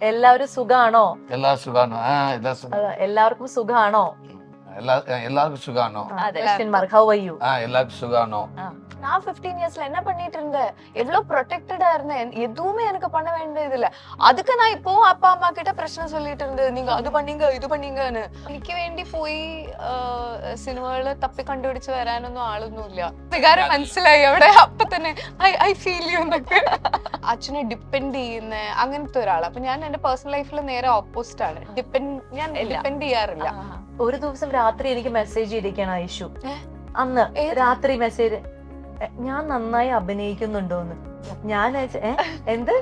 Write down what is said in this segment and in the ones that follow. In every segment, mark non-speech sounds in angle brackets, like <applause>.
എല്ലാവരും സുഖാണോ? എല്ലാ സുഖാണോ? ആ എല്ലാ എല്ലാവർക്കും സുഖാണോ? എല്ലാ എല്ലാവർക്കും സുഖാണോ? ആ എല്ലാവർക്കും സുഖാണോ? ആർ യു ஆ எல்லாருக்கும் சுகானோ நான் 15 இயர்ஸ்ல என்ன பண்ணிட்டு இருந்தேன் எவ்வளவு ப்ரொடெக்டடா இருந்தேன் எதுவுமே எனக்கு பண்ண வேண்டியது இல்ல அதுக்கு நான் இப்பவும் அப்பா அம்மா கிட்ட பிரச்சனை சொல்லிட்டு இருந்தேன் நீங்க அது பண்ணீங்க ഇത് பண்ணீங்கன்னு എനിക്ക് വേണ്ടി പോയി സിനിമകള് തപ്പി കണ്ടുപിടിച്ച് വരാനൊന്നും ആളൊന്നുമില്ല വികാരം മനസ്സിലായി അവിടെ അപ്പൊ തന്നെ ഐ ഐ ഫീൽ യു എന്നൊക്കെ അച്ഛനെ ഡിപ്പെൻഡ് ചെയ്യുന്ന അങ്ങനത്തെ ഒരാൾ അപ്പൊ ഞാൻ എന്റെ പേഴ്സണൽ ലൈഫിൽ നേരെ ഓപ്പോസിറ്റ് ആണ് ഡിപ്പെൻഡ് ഞാൻ ഡിപ്പെൻഡ് ചെയ്യാറില്ല ഒരു ദിവസം രാത്രി എനിക്ക് മെസ്സേജ് ചെയ്തിരിക്കണം ഐഷു ഏ? അന്ന് ഏത്? രാത്രി മെസ്സേജ് ഞാൻ നന്നായി അഭിനയിക്കുന്നുണ്ടോന്ന്. ഞാൻ എന്ത്?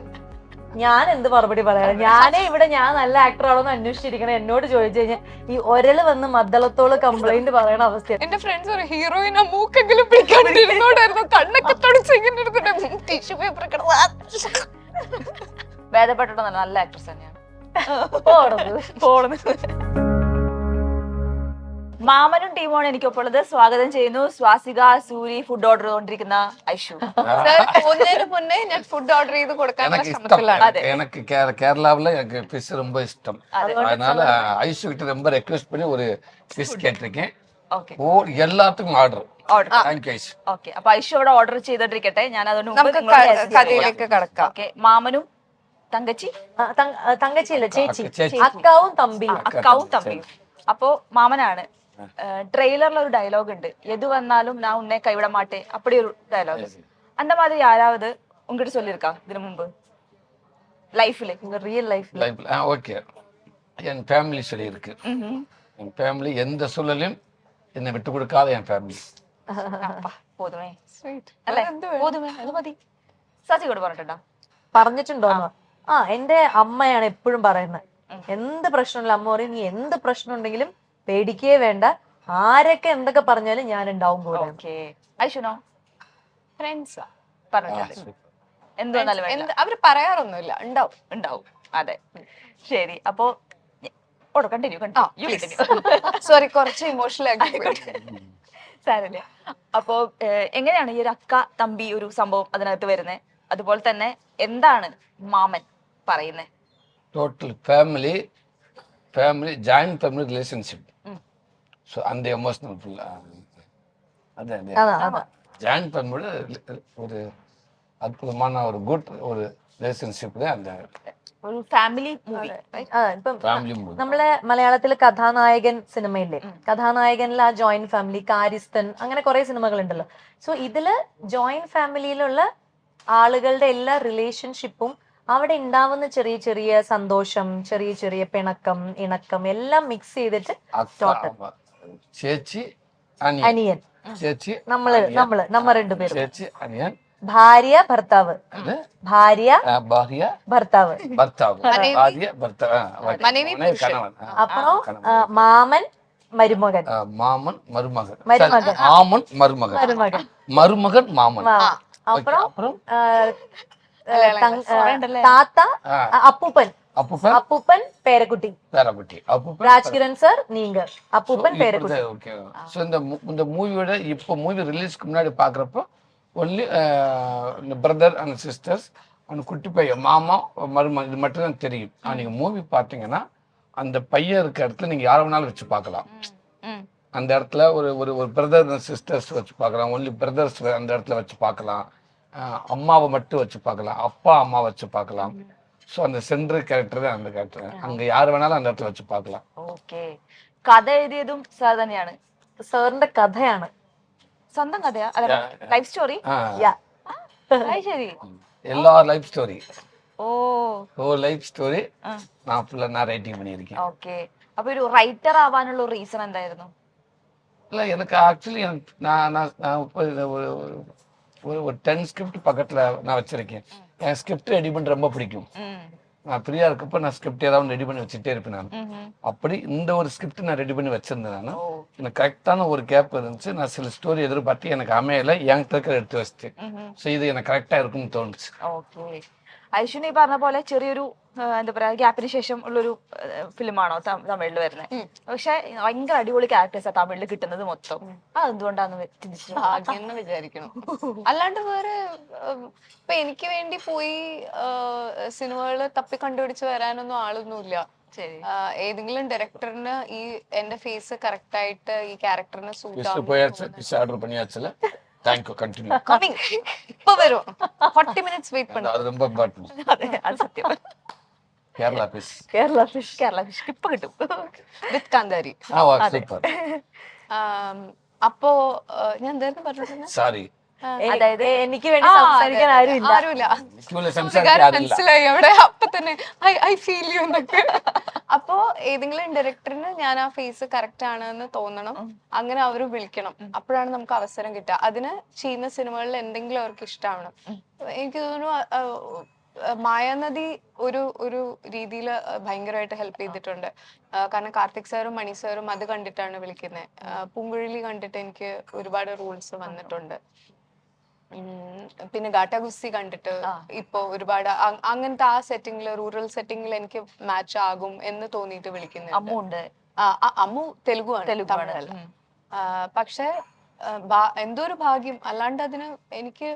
ഞാൻ എന്ത് മറുപടി പറയാം ഞാനേ ഇവിടെ ഞാൻ നല്ല ആക്ടർ ആണോന്ന് അന്വേഷിച്ചിരിക്കണം. എന്നോട് ചോദിച്ചു കഴിഞ്ഞാൽ ഈ ഒരൽ വന്ന് മദ്ദളത്തോൾ കംപ്ലൈന്റ് പറയണ അവസ്ഥ എന്റെ ഫ്രണ്ട്സ് ഒരു ഹീറോയിനെ മൂക്കെങ്കിലും പിടിക്കാണ്ടിരുന്നോണ്ടായിരുന്നു കണ്ണൊക്കെ തുടച്ച് ഇങ്ങനെ എടുത്തിട്ട് ടിഷ്യൂ പേപ്പർ ഭേദപ്പെട്ടിട്ട് നല്ല ആക്ട്രസ് തന്നെയാണ്. പോണത്. പോണത്. മാമനും ടീമുമാണ് എനിക്കൊപ്പുള്ളത് സ്വാഗതം ചെയ്യുന്നു സ്വാസിക സൂരി ഫുഡ് ഓർഡർ ചെയ്തുകൊണ്ടിരിക്കുന്ന ഐഷു പോകുന്നതിന് മുന്നേ ഞാൻ ഫുഡ് ഓർഡർ ചെയ്ത് കൊടുക്കാനുള്ള எனக்கு இஷ்டம் ശ്രമത്തിലാണ് അതെ. எனக்கு கே- கேரளாவுல எனக்கு ஃபிஷ் ரொம்ப இஷ்டம் അതെ அதனால ஐஷு கிட்ட ரொம்ப ரெக்வெஸ்ட் பண்ணி ஒரு ஃபிஷ் கேட்டிருக்கேன் ഓക്കെ ஓ எல்லாத்துக்கும் order order thank you Aishu okay അപ്പൊ ഐഷു അവിടെ ഓർഡർ ചെയ്തോണ്ടിരിക്കട്ടെ ഞാൻ അതിന് നമുക്ക് ക- കഥയിലേക്ക് കടക്കാം ഓക്കെ മാമനും തങ്കച്ചി ആ, തങ്ക- ആ, തങ്കച്ചിയല്ല ചേച്ചി അക്ക- ചേച്ചി. അക്കാവും തമ്പിയും അക്കാവും തമ്പിയും അപ്പോ മാമനാണ് ട്രെയിലറിൽ ഒരു ഡയലോഗ് ഉണ്ട് எது வந்தாலும் நான் உன்னை கைவிட மாட்டேன் அப்படி ஒரு டயலாக் அந்த மாதிரி யாராவது உங்ககிட்ட சொல்லியிருக்கா இதுக்கு முன்பு லைஃப்ல ரியல் லைஃப் லைஃப்ல ஆ ஓகே என் ஃபேமிலி சொல்லியிருக்கு என் ஃபேமிலி எந்த சூழலையும் என்னை விட்டு கொடுக்காத என் ஃபேமிலி പോതുമേ സ്വീറ്റ് അല്ലേ പോതുമേ അത് മതി സാച്ചിയോട് പറഞ്ഞിട്ടുണ്ടോ പറഞ്ഞിട്ടുണ്ടോന്നോ ആ എന്റെ അമ്മയാണ് എപ്പോഴും പറയുന്നത് എന്ത് പ്രശ്നമില്ല അമ്മ പറയും നീ എന്ത് പ്രശ്നം ഉണ്ടെങ്കിലും പേടിക്കേ വേണ്ട. ആരൊക്കെ എന്തൊക്കെ പറഞ്ഞാലും ഞാൻ ഉണ്ടാവും കൂടെ ഐഷുനോ ഫ്രണ്ട്സാ പറഞ്ഞത് എന്തോന്നാലും അവർ പറയാറൊന്നുമില്ല. ഉണ്ടാവും ഉണ്ടാവും. അതെ. ശരി. അപ്പോ കണ്ടിന്യൂ കണ്ടിന്യൂ സോറി കുറച്ച് ഇമോഷണൽ സാരല്ലേ അപ്പോ എങ്ങനെയാണ് ഈ ഒരു അക്ക തമ്പി ഒരു സംഭവം അതിനകത്ത് വരുന്നത് അതുപോലെ തന്നെ എന്താണ് മാമൻ പറയുന്നത് total family family joint family relationship so அந்த எமோஷனல் ஃபுல் அது அது അതാ അതാ ஜாயிண்ட் ஃபேமிலியோட ஒரு அற்புதமான ஒரு குட் ஒரு ரிலேஷன்ஷிப் தான் அந்த ഒരു ഫാമിലി മൂവി ആ ഇപ്പം ஃபேமிலி மூவி നമ്മളെ മലയാളത്തിലെ കഥാനായകൻ സിനിമയില്ലേ കഥാനായകനിൽ ആ ജോയിന്റ് ഫാമിലി കാര്യസ്ഥൻ അങ്ങനെ കുറെ സിനിമകൾ ഉണ്ടല്ലോ സോ ഇതില് ജോയിന്റ് ഫാമിലിയിലുള്ള ആളുകളുടെ എല്ലാ റിലേഷൻഷിപ്പും അവിടെ ഉണ്ടാവുന്ന ചെറിയ ചെറിയ സന്തോഷം ചെറിയ ചെറിയ പിണക്കം ഇണക്കം എല്ലാം മിക്സ് ചെയ്തിട്ട് ടോട്ടൽ ചേച്ചി അനിയൻ. ചേച്ചി നമ്മൾ നമ്മൾ നമ്മ രണ്ടുപേരും. ചേച്ചി അനിയൻ. ഭാര്യ ഭർത്താവ്. ഭാര്യ ഭാര്യ ഭർത്താവ്. ഭർത്താവ്. ഭാര്യ ഭർത്താവ്. അപ്പോ മാമൻ മരുമകൻ. മാമൻ മരുമകൻ. മരുമകൻ. മാമൻ മരുമകൻ. മരുമകൻ. മാമൻ. അപ്പുറം. താത്ത അപ്പൂപ്പൻ. അപ്പൂപ്പൻ? അപ്പൂപ്പൻ പേരക്കുട്ടി. പേരക്കുട്ടി. അപ്പൂപ്പൻ രാജ്കിരൺ சார் நீங்க அப்பூப்பன் பேரக்குட்டி ஓகே சோ இந்த இந்த மூவியோட இப்போ மூவி ரிலீஸ்க்கு முன்னாடி பாக்குறப்போ ஒன்லி இந்த பிரதர் அண்ட் சிஸ்டர்ஸ் அந்த குட்டி பையன் மாமா மருமகன் இது மட்டும் தான் தெரியும் ஆனால் நீங்கள் மூவி பாத்தீங்கன்னா அந்த பையன் இருக்க இடத்துல நீங்க யார வேணாலும் வச்சு பார்க்கலாம் அந்த இடத்துல ஒரு ஒரு ஒரு பிரதர் அண்ட் சிஸ்டர்ஸ் வச்சு பார்க்கலாம் ஒன்லி பிரதர்ஸ் அந்த இடத்துல வச்சு பார்க்கலாம் அம்மாவை மட்டும் வச்சு பார்க்கலாம் அப்பா அம்மா வச்சு பார்க்கலாம் ஸோ அந்த சென்ட்ரல் கேரக்டர் தான் அந்த கேரக்டர் அங்கே யார் வேணாலும் அந்த இடத்துல வச்சு பார்க்கலாம் ഓക്കെ കഥ എഴുതിയതും സാർ തന്നെയാണ് സാറിന്റെ കഥയാണ് സ്വന്തം കഥയാ അല്ല ലൈഫ് സ്റ്റോറി ஆ, യാ ശരി எல்லா லைஃப் ஸ்டோரி ഓ ஓ லைஃப் ஸ்டோரி ആ நான் ஃபுல்லாக நான் ரைட்டிங் பண்ணியிருக்கேன் ഓക്കെ അപ്പൊ ഒരു റൈറ്റർ ആവാനുള്ള ഒരു റീസൺ എന്തായിരുന്നു இல்லை எனக்கு ஆக்சுவலி எனக்கு நான் நான் நான் இப்போ இது ஒரு ஒரு ஒரு டென் ஸ்கிரிப்ட் பக்கத்தில் நான் வச்சிருக்கேன். என் ஸ்கிரிப்ட் ரெடி பண்ண ரொம்ப பிடிக்கும். நான் ஃப்ரீயாக இருக்கப்ப நான் ஸ்கிரிப்ட் ஏதாவது ரெடி பண்ணி வச்சுட்டே இருப்பேன் நான். அப்படி இந்த ஒரு ஸ்கிரிப்ட் நான் ரெடி பண்ணி வச்சிருந்தேன் நான் எனக்கு கரெக்டான ஒரு கேப் இருந்துச்சு. நான் சில ஸ்டோரி எதிர்பார்த்து எனக்கு அமையலை. என்கிட்ட இருக்கிற எடுத்து வச்சுட்டு ஸோ இது எனக்கு கரெக்டாக இருக்கும்னு தோணுச்சு. ഐശ്വര്യ പറഞ്ഞ പോലെ ചെറിയൊരു എന്താ പറയാ ഗ്യാപ്പിന് ശേഷം ഉള്ളൊരു ഫിലിമാണോ തമിഴിൽ വരുന്നത്. പക്ഷെ ഭയങ്കര അടിപൊളി ക്യാരക്ടേഴ്സാ തമിഴിൽ കിട്ടുന്നത് മൊത്തം. അതെന്തുകൊണ്ടാന്ന് ഭാഗ്യം വിചാരിക്കണം. അല്ലാണ്ട് വേറെ ഇപ്പൊ എനിക്ക് വേണ്ടി പോയി സിനിമകൾ തപ്പി കണ്ടുപിടിച്ച് വരാനൊന്നും ആളൊന്നുമില്ല. ഏതെങ്കിലും ഡയറക്ടറിന് ഈ എന്റെ ഫേസ് കറക്റ്റ് ആയിട്ട് ഈ ക്യാരക്ടറിന് സൂട്ട് ആവും താങ്ക് യു കണ്ടിന്യൂ കമ്മിങ് ഇപ്പൊ വരും. ഫോർട്ടി മിനിറ്റ്സ് വെയിറ്റ് പണ അത് ரொம்ப ഇമ്പോർട്ടന്റ് <laughs> അതെ അത് സത്യം. Kerala fish Kerala fish Kerala fish ഇപ്പൊ കിട്ടും. വിത്ത് കാന്താരി ആ സൂപ്പർ അപ്പോ ഞാൻ എന്തായിരുന്നു പറഞ്ഞിരുന്നത് സോറി അതായത് എനിക്ക് വേണ്ടി സംസാരിക്കാൻ ആരുമില്ല. ആരുമില്ല. മനസ്സിലായി. അവിടെ അപ്പൊ തന്നെ ഐ ഐ ഫീൽ യു എന്നൊക്കെ. അപ്പോ ഏതെങ്കിലും ഡയറക്ടറിന് ഞാൻ ആ ഫേസ് കറക്റ്റ് ആണ് എന്ന് തോന്നണം അങ്ങനെ അവർ വിളിക്കണം. അപ്പോഴാണ് നമുക്ക് അവസരം കിട്ടുക. അതിന് ചെയ്യുന്ന സിനിമകളിൽ എന്തെങ്കിലും അവർക്ക് ഇഷ്ടമാണ് എനിക്ക് തോന്നുന്നു മായാനദി ഒരു ഒരു രീതിയിൽ ഭയങ്കരമായിട്ട് ഹെൽപ്പ് ചെയ്തിട്ടുണ്ട്. കാരണം കാർത്തിക് സാറും മണി സാറും അത് കണ്ടിട്ടാണ് വിളിക്കുന്നത്. പൂങ്കുഴലി കണ്ടിട്ട് എനിക്ക് ഒരുപാട് റൂൾസ് വന്നിട്ടുണ്ട്. പിന്നെ ഗാട്ട ഗുസ്തി കണ്ടിട്ട് ഇപ്പൊ ഒരുപാട് അങ്ങനത്തെ ആ സെറ്റിംഗിൽ റൂറൽ സെറ്റിംഗിൽ എനിക്ക് മാച്ച് ആകും എന്ന് തോന്നിയിട്ട് വിളിക്കുന്നത് അമ്മ ആ, അമ്മു തെലുഗുവാണ് തമിഴല്ല ആ, പക്ഷേ എന്തോ ഒരു ഭാഗ്യം. അല്ലാണ്ട് അതിന് എനിക്ക്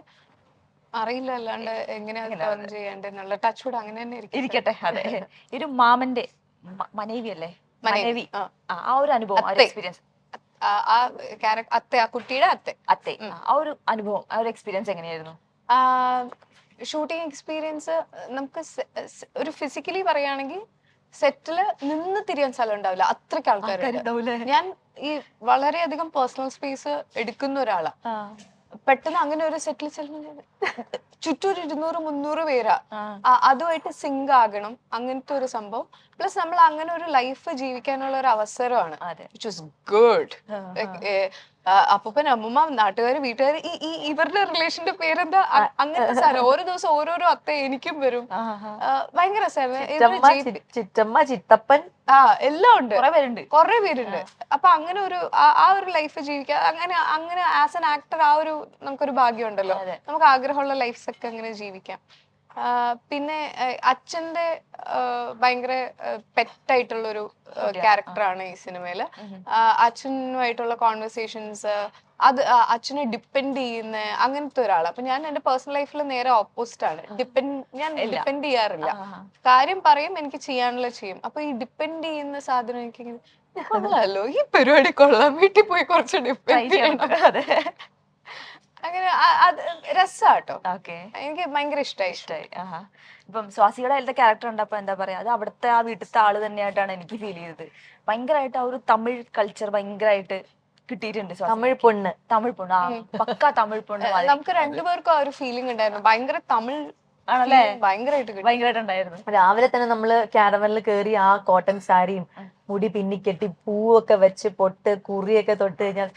അറിയില്ല അല്ലാണ്ട് എങ്ങനെയാ ടേൺ ചെയ്യേണ്ടെന്നുള്ള ടച്ച് കൂടെ അങ്ങനെ തന്നെ ഇരിക്കും ഇരിക്കട്ടെ അതെ. ഒരു മാമന്റെ മനേവി അല്ലേ? മനേവി, ആ. ഒരു അനുഭവം. എക്സ്പീരിയൻസ് ആ, ക്യാരക്ടർ അത്തെ ആ കുട്ടിയുടെ അത്തെ. അത്തെ. ആ ഒരു അനുഭവം ആ ഒരു എക്സ്പീരിയൻസ് എങ്ങനെയായിരുന്നു? ഷൂട്ടിംഗ് എക്സ്പീരിയൻസ് നമുക്ക് ഒരു ഫിസിക്കലി പറയുകയാണെങ്കിൽ സെറ്റിൽ നിന്ന് തിരിയാൻ സ്ഥലം ഉണ്ടാവില്ല. അത്രയ്ക്ക് ആൾക്കാർ ഞാൻ ഈ വളരെയധികം പേഴ്സണൽ സ്പേസ് എടുക്കുന്ന ഒരാളാ. പെട്ടെന്ന് അങ്ങനെ ഒരു സെറ്റിൽ ചെല്ലുമ്പോൾ ചുറ്റും ഒരു ഇരുന്നൂറ് മുന്നൂറ് പേരാ. ആ, അതുമായിട്ട് സിങ്ക് ആകണം. അങ്ങനത്തെ ഒരു സംഭവം. പ്ലസ് നമ്മൾ അങ്ങനെ ഒരു ലൈഫ് ജീവിക്കാനുള്ള ഒരു അവസരമാണ്. അതെ. ഗുഡ് അപ്പൂപ്പൻ അമ്മൂമ്മ നാട്ടുകാർ വീട്ടുകാർ ഈ ഈ ഇവരുടെ റിലേഷന്റെ പേരെന്താ? അങ്ങനത്തെ സാധനം. ഓരോ ദിവസം ഓരോരോ അത്ത എനിക്കും വരും. ഭയങ്കര ചിറ്റമ്മ ചിത്തപ്പൻ ആ എല്ലാം ഉണ്ട്. കുറെ പേരുണ്ട്. കുറെ പേരുണ്ട്. അപ്പൊ അങ്ങനെ ഒരു ആ- ഒരു ലൈഫ് ജീവിക്കുക അങ്ങനെ അങ്ങനെ ആസ് ആൻ ആക്ടർ ആ ഒരു നമുക്കൊരു ഭാഗ്യം ഉണ്ടല്ലോ നമുക്ക് ആഗ്രഹമുള്ള ലൈഫ്സ് ഒക്കെ അങ്ങനെ ജീവിക്കാം. പിന്നെ അച്ഛന്റെ ഭയങ്കര പെറ്റായിട്ടുള്ള ഒരു ക്യാരക്ടറാണ് ഈ സിനിമയിൽ. അച്ഛനുമായിട്ടുള്ള കോൺവെർസേഷൻസ് അത് അച്ഛനെ ഡിപ്പെൻഡ് ചെയ്യുന്ന അങ്ങനത്തെ ഒരാൾ അപ്പൊ ഞാൻ എന്റെ പേഴ്സണൽ ലൈഫിൽ നേരെ ഓപ്പോസിറ്റ് ആണ്. ഡിപ്പെൻഡ് ഞാൻ ഡിപ്പെൻഡ് ചെയ്യാറില്ല. കാര്യം പറയും എനിക്ക് ചെയ്യാനുള്ള ചെയ്യും. അപ്പൊ ഈ ഡിപ്പെൻഡ് ചെയ്യുന്ന സാധനം എനിക്ക് <laughs> കൊള്ളാലോ ഈ പരിപാടി കൊള്ളാം വീട്ടിൽ പോയി കുറച്ച് ഡിപ്പെൻഡ് ചെയ്യണം. അങ്ങനെ രസാട്ടോ. ഓക്കെ. എനിക്ക് ഭയങ്കര ഇഷ്ടമായി ഇഷ്ടമായി ആഹാ. ഇപ്പം സ്വാസിയുടെ അതിലത്തെ ക്യാരക്ടർ ഉണ്ടപ്പോ എന്താ പറയാ അത് അവിടുത്തെ ആ വീട്ടിലത്തെ ആൾ തന്നെയായിട്ടാണ് എനിക്ക് ഫീൽ ചെയ്തത്. ഭയങ്കരമായിട്ട് ആ ഒരു തമിഴ് കൾച്ചർ ഭയങ്കരമായിട്ട് കിട്ടിയിട്ടുണ്ട്. തമിഴ് പൊണ്ണ്. തമിഴ് പൊണ്ണ്. ആ പക്ക തമിഴ് പൊണ്ണ്. നമുക്ക് രണ്ടുപേർക്കും ആ ഒരു ഫീലിംഗ് ഉണ്ടായിരുന്നു. ഭയങ്കര തമിഴ് ആണല്ലേ? ഭയങ്കരമായിട്ടുണ്ടായിരുന്നു രാവിലെ തന്നെ നമ്മൾ കാരവലിൽ കയറി ആ കോട്ടൺ സാരിയും മുടി പിന്നി കെട്ടി പൂവൊക്കെ വെച്ച് പൊട്ട് കുറിയൊക്കെ തൊട്ട് കഴിഞ്ഞാൽ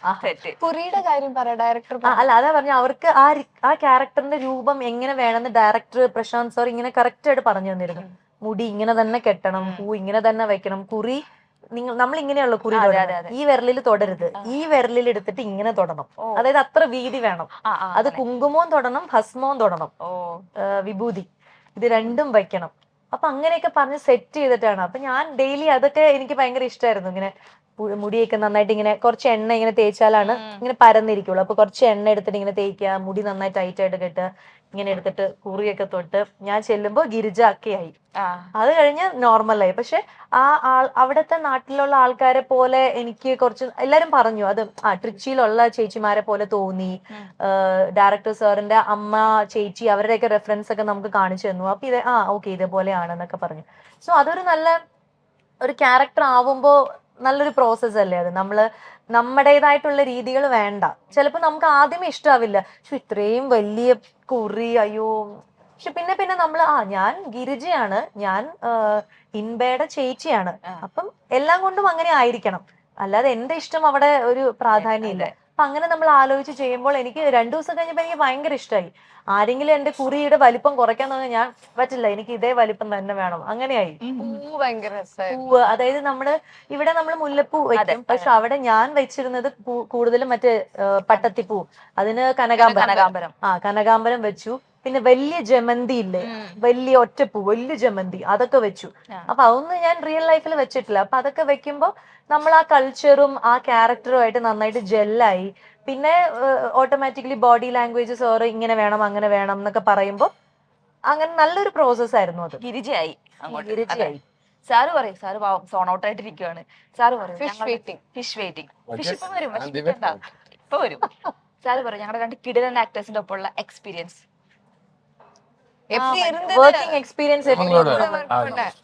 കുറിയുടെ കാര്യം പറയാം ഡയറക്ടർ അല്ല അതാ പറഞ്ഞ അവർക്ക് ആ ആ ക്യാരക്ടറിന്റെ രൂപം എങ്ങനെ വേണമെന്ന് ഡയറക്ടർ പ്രശാന്ത് സാർ ഇങ്ങനെ കറക്റ്റ് ആയിട്ട് പറഞ്ഞു തന്നിരുന്നു. മുടി ഇങ്ങനെ തന്നെ കെട്ടണം പൂ ഇങ്ങനെ തന്നെ വെക്കണം കുറി നിങ്ങൾ നമ്മൾ ഇങ്ങനെയുള്ള അതെ, ഈ വിരലിൽ തൊടരുത്. ഈ വിരലിൽ എടുത്തിട്ട് ഇങ്ങനെ തൊടണം. അതായത് അത്ര വീതി വേണം. അത് കുങ്കുമവും തൊടണം ഭസ്മവും തൊടണം. വിഭൂതി. ഇത് രണ്ടും വയ്ക്കണം. അപ്പൊ അങ്ങനെയൊക്കെ പറഞ്ഞ് സെറ്റ് ചെയ്തിട്ടാണ്. അപ്പൊ ഞാൻ ഡെയിലി അതൊക്കെ എനിക്ക് ഭയങ്കര ഇഷ്ടമായിരുന്നു ഇങ്ങനെ മുടിയൊക്കെ നന്നായിട്ട് ഇങ്ങനെ കുറച്ച് എണ്ണ ഇങ്ങനെ തേച്ചാലാണ് ഇങ്ങനെ പരന്നിരിക്കുള്ളൂ. അപ്പൊ കുറച്ച് എണ്ണ എടുത്തിട്ട് ഇങ്ങനെ തേക്കുക മുടി നന്നായിട്ട് ടൈറ്റ് ആയിട്ട് കെട്ടുക. ഇങ്ങനെ എടുത്തിട്ട് കുറിയൊക്കെ തൊട്ട് ഞാൻ ചെല്ലുമ്പോൾ ഗിരിജ അക്കയായി അത് കഴിഞ്ഞ് നോർമലായി പക്ഷെ ആ ആൾ അവിടുത്തെ നാട്ടിലുള്ള ആൾക്കാരെ പോലെ എനിക്ക് കുറച്ച് എല്ലാരും പറഞ്ഞു അത് ആ ട്രിച്ചിയിലുള്ള ചേച്ചിമാരെ പോലെ തോന്നി. ഡയറക്ടർ സാറിന്റെ അമ്മ ചേച്ചി അവരുടെയൊക്കെ റെഫറൻസ് ഒക്കെ നമുക്ക് കാണിച്ചു തന്നു. അപ്പൊ ഇത് ആ ഓക്കെ ഇതേപോലെയാണെന്നൊക്കെ പറഞ്ഞു. സോ അതൊരു നല്ല ഒരു ക്യാരക്ടർ ആവുമ്പോ നല്ലൊരു പ്രോസസ്സ് അല്ലേ അത്? നമ്മൾ നമ്മുടേതായിട്ടുള്ള രീതികൾ വേണ്ട. ചിലപ്പോൾ നമുക്ക് ആദ്യമേ ഇഷ്ടാവില്ല. പക്ഷെ ഇത്രയും വലിയ കുറി അയ്യോ. പക്ഷെ പിന്നെ പിന്നെ നമ്മൾ ആ ഞാൻ ഗിരിജയാണ്. ഞാൻ ഇൻബയുടെ ചേച്ചിയാണ്. അപ്പം എല്ലാം കൊണ്ടും അങ്ങനെ ആയിരിക്കണം. അല്ലാതെ എന്റെ ഇഷ്ടം അവിടെ ഒരു പ്രാധാന്യം ഇല്ല അപ്പൊ അങ്ങനെ നമ്മൾ ആലോചിച്ച് ചെയ്യുമ്പോൾ എനിക്ക് രണ്ടു ദിവസം കഴിഞ്ഞപ്പോൾ എനിക്ക് ഭയങ്കര ഇഷ്ടമായി ആരെങ്കിലും എന്റെ കുറിയുടെ വലിപ്പം കുറയ്ക്കാൻ തന്നെ ഞാൻ പറ്റില്ല എനിക്ക് ഇതേ വലിപ്പം തന്നെ വേണം. അങ്ങനെയായി. പൂവ് അതായത് നമ്മൾ ഇവിടെ നമ്മൾ മുല്ലപ്പൂ വയ്ക്കും പക്ഷെ അവിടെ ഞാൻ വെച്ചിരുന്നത് കൂടുതലും മറ്റേ പട്ടത്തിപ്പൂ. അതിന് കനകാംബരം. ആ കനകാംബരം വെച്ചു. പിന്നെ വലിയ ജമന്തി ഇല്ലേ? വലിയ ഒറ്റപ്പൂ വലിയ ജമന്തി അതൊക്കെ വെച്ചു. അപ്പൊ അതൊന്നും ഞാൻ റിയൽ ലൈഫിൽ വെച്ചിട്ടില്ല. അപ്പൊ അതൊക്കെ വെക്കുമ്പോ നമ്മൾ ആ കൾച്ചറും ആ ക്യാരക്ടറും ആയിട്ട് നന്നായിട്ട് ജെല്ലായി പിന്നെ ഓട്ടോമാറ്റിക്കലി ബോഡി ലാംഗ്വേജ് ഓർ ഇങ്ങനെ വേണം അങ്ങനെ വേണം എന്നൊക്കെ പറയുമ്പോൾ അങ്ങനെ നല്ലൊരു പ്രോസസ് ആയിരുന്നു അത്. ഗിരിജയായി അങ്ങോട്ട്. ഗിരിജയായി. സാറ് പറയും സാറ് പാവം സോൺ ഔട്ട് ആയിട്ടിരിക്കുവാണ്. സാറ് പറയും fish waiting fish waiting fish ഇപ്പൊ വരും ഇപ്പൊ വരും. സാറ് പറയും ഞങ്ങളുടെ രണ്ട് കിടിലൻ ആക്ടേഴ്സിന്റെ ഒപ്പമുള്ള എക്സ്പീരിയൻസ് எப்படி இருந்தது? வர்க்கிங் எக்ஸ்பீரியன்ஸ்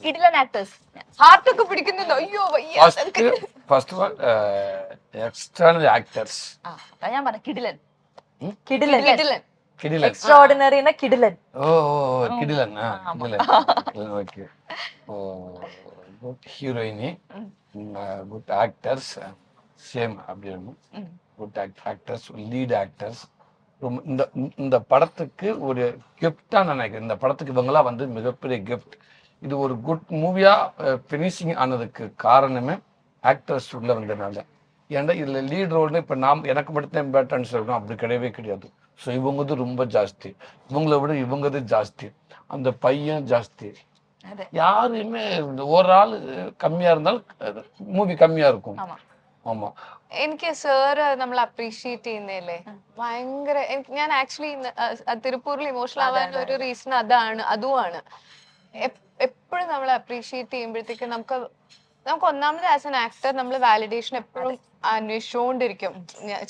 கிட்லன் ஆக்டர்ஸ் ஹார்ட்டுக்கு பிடிக்குது ஐயோ ஐயோ first of all external actors அதான் பாரு கிட்லன். கிட்லன். கிட்லன். கிடிலன். எக்ஸ்ட்ராடினரினா கிடிலன். இந்த இந்த படத்துக்கு ஒரு கிஃப்டா நினைக்கிறேன். இந்த படத்துக்கு இவங்கெல்லாம் வந்து மிகப்பெரிய கிஃப்ட் இது ஒரு குட் மூவியா ஃபினிஷிங் ஆனதுக்கு காரணமே ஆக்டர்ஸ் உள்ள வந்ததுனால ஏன்னா இதுல லீட் ரோல்னு இப்ப நாம் எனக்கு மட்டும் இம்பார்ட்டன்ஸ் இருக்கும் அப்படி கிடையவே கிடையாது. ஸோ இவங்கது ரொம்ப ஜாஸ்தி. இவங்கள விட இவங்கது ஜாஸ்தி. அந்த பையன் ஜாஸ்தி. யாருமே ஒரு ஆள் கம்மியா இருந்தாலும் மூவி கம்மியா இருக்கும். ஆமா. എനിക്ക് സാറ് നമ്മൾ അപ്രീഷിയേറ്റ് ചെയ്യുന്നതല്ലേ? ഭയങ്കര ഞാൻ ആക്ച്വലി തിരുപ്പൂരിൽ ഇമോഷണൽ ആവാൻ ഒരു റീസൺ അതാണ് അതുമാണ്. എപ്പോഴും നമ്മൾ അപ്രീഷിയേറ്റ് ചെയ്യുമ്പോഴത്തേക്ക് നമുക്ക് നമുക്ക് ഒന്നാമത് ആസ് എൻ ആക്ടർ നമ്മൾ വാലിഡേഷൻ എപ്പോഴും അന്വേഷിച്ചുകൊണ്ടിരിക്കും.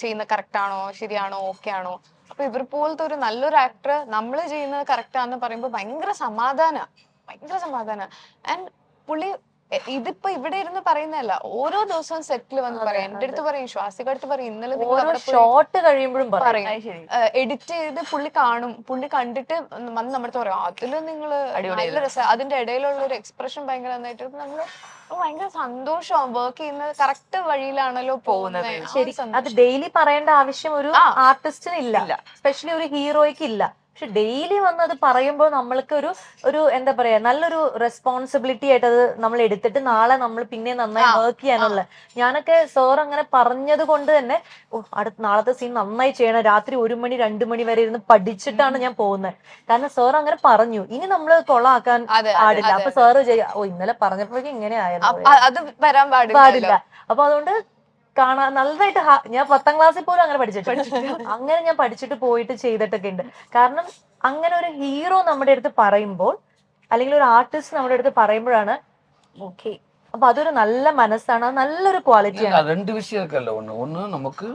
ചെയ്യുന്ന കറക്റ്റ് ആണോ ശരിയാണോ ഓക്കെ ആണോ. അപ്പൊ ഇവർ പോലത്തെ ഒരു നല്ലൊരു ആക്ടർ നമ്മൾ ചെയ്യുന്നത് കറക്റ്റ് ആണെന്ന് പറയുമ്പോൾ ഭയങ്കര സമാധാന ഭയങ്കര സമാധാന. ആൻഡ് പുള്ളി ഇതിപ്പോ ഇവിടെ ഇരുന്ന് പറയുന്നതല്ല. ഓരോ ദിവസവും സെറ്റിൽ വന്ന് പറയാം. എന്റെ അടുത്ത് പറയും ശ്വാസിക അടുത്ത് പറയും. ഇന്നലെ നിങ്ങൾ ഓരോ അവിടെ പോയി ഷോട്ട് കഴിയുമ്പോഴും പറയും. പറയും. അത് ശരി. എഡിറ്റ് ചെയ്ത് പുള്ളി കാണും. പുള്ളി കണ്ടിട്ട് വന്ന് നമ്മുടെ പറയും അതിൽ നിങ്ങൾ നല്ല രസം. അതിന്റെ ഇടയിലുള്ള ഒരു എക്സ്പ്രഷൻ ഭയങ്കര നന്നായിട്ട് നമ്മൾ ഭയങ്കര സന്തോഷം വർക്ക് ചെയ്യുന്നത് കറക്റ്റ് വഴിയിലാണല്ലോ പോകുന്നത്. ശരി. അത് ഡെയിലി പറയേണ്ട ആവശ്യം ഒരു ആ. ആർട്ടിസ്റ്റിന് ഇല്ല. സ്പെഷ്യലി ഒരു ഹീറോയ്ക്ക് ഇല്ല. പക്ഷെ ഡെയിലി വന്ന് അത് പറയുമ്പോൾ നമ്മൾക്ക് ഒരു ഒരു എന്താ പറയാ നല്ലൊരു റെസ്പോൺസിബിലിറ്റി ആയിട്ട് അത് നമ്മൾ എടുത്തിട്ട് നാളെ നമ്മൾ പിന്നെ നന്നായി വർക്ക് ചെയ്യാനുള്ള. ഞാനൊക്കെ സാർ അങ്ങനെ പറഞ്ഞത് കൊണ്ട് തന്നെ അടുത്ത നാളത്തെ സീൻ നന്നായി ചെയ്യണം. രാത്രി ഒരു മണി രണ്ടു മണി വരെ ഇരുന്ന് പഠിച്ചിട്ടാണ് ഞാൻ പോകുന്നത്. കാരണം സാർ അങ്ങനെ പറഞ്ഞു. ഇനി നമ്മൾ കൊളാക്കാൻ പാടില്ല. അപ്പൊ സാറ് ഓ ഇന്നലെ പറഞ്ഞപ്പോഴേക്കും ഇങ്ങനെ ആയിരുന്നു അ- അത് വരാൻ പാടില്ല. അപ്പൊ അതുകൊണ്ട് കാണാൻ നല്ലതായിട്ട് ഹാ- ഞാൻ പത്താം ക്ലാസ്സിൽ പോലും അങ്ങനെ പഠിച്ചിട്ടുണ്ട് <laughs> അങ്ങനെ ഞാൻ പഠിച്ചിട്ട് പോയിട്ട് ചെയ്തിട്ടൊക്കെ ഉണ്ട് കാരണം അങ്ങനെ ഒരു ഹീറോ നമ്മുടെ അടുത്ത് പറയുമ്പോൾ അല്ലെങ്കിൽ ഒരു ആർട്ടിസ്റ്റ് നമ്മുടെ അടുത്ത് പറയുമ്പോഴാണ് ഓക്കെ അപ്പൊ അതൊരു നല്ല മനസ്സാണ് അത് നല്ലൊരു ക്വാളിറ്റിയാണ് இல்ல, ரெண்டு விஷயம் இருக்குல்ல ஒண்ணு ஒண்ணு நமக்கு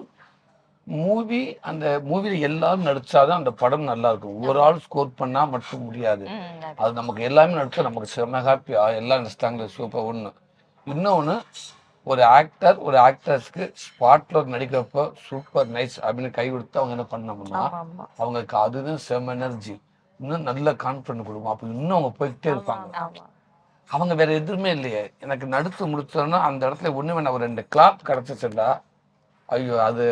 மூவி அந்த மூவில எல்லாரும் நடிச்சாதான் அந்த படம் நல்லா இருக்கும் ஒரு ஆள் ஸ்கோர் பண்ணா மட்டும் முடியாது ഉം, അതെ. அது நமக்கு எல்லாமே நடிச்சா நமக்கு செம்ம ஹாப்பி எல்லாம் நடிச்சிட்டாங்களே சூப்பர் ஒண்ணு இன்னொன்னு ஒரு ஆக்டர் ஒரு ஆக்டர்ஸ்க்கு ஸ்பாட்ல நடிக்கிறப்ப சூப்பர் நைஸ் அப்படின்னு கை கொடுத்து அவங்க என்ன பண்ணோம்னா. அவங்களுக்கு அதுதான் செம்ம எனர்ஜி இன்னும் நல்ல கான்ஃபிடன்ட் கொடுக்கும். அப்ப இன்னும் அவங்க போய்கிட்டே இருப்பாங்க. அவங்க வேற எதுவுமே இல்லையே. எனக்கு நடுத்து முடிச்சோன்னா அந்த இடத்துல ஒண்ணு வேணா ஒரு ரெண்டு கிளாப் கிடைச்சிச்சுடா ஐயோ அது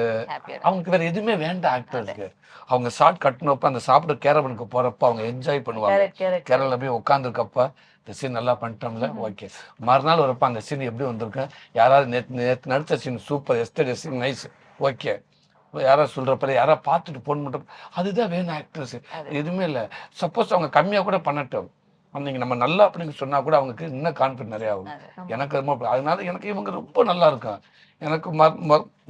அவங்களுக்கு வேற எதுவுமே வேண்டாம் ஆக்டர்ஸ்க்கு அவங்க ஷார்ட் கட்டினப்ப அந்த சாப்பிட கேரவனுக்கு போறப்ப அவங்க என்ஜாய் பண்ணுவாங்க. கேரளா போய் உட்காந்துருக்கப்ப இந்த சீன் நல்லா பண்ணிட்டோம்ல ஓகே மறுநாள் வரப்ப அந்த சீன் எப்படி வந்திருக்கு? யாராவது நேத்து நேத்து நடிச்ச சீன் சூப்பர் எஸ்டே சீன் நைஸ் ஓகே யாராவது சொல்றப்ப யாராவது பார்த்துட்டு போன் பண்றப்ப அதுதான் வேணும் ஆக்டர்ஸ் எதுவுமே இல்லை. சப்போஸ் அவங்க கம்மியா கூட பண்ணட்டும். அன்னைக்கு நம்ம நல்லா அப்படின்னு சொன்னா கூட அவங்களுக்கு இன்னும் கான்ஃபிடன்ட் நிறைய ஆகும். எனக்கு ரொம்ப அதனால எனக்கு இவங்க ரொம்ப நல்லா இருக்கும் எனக்கு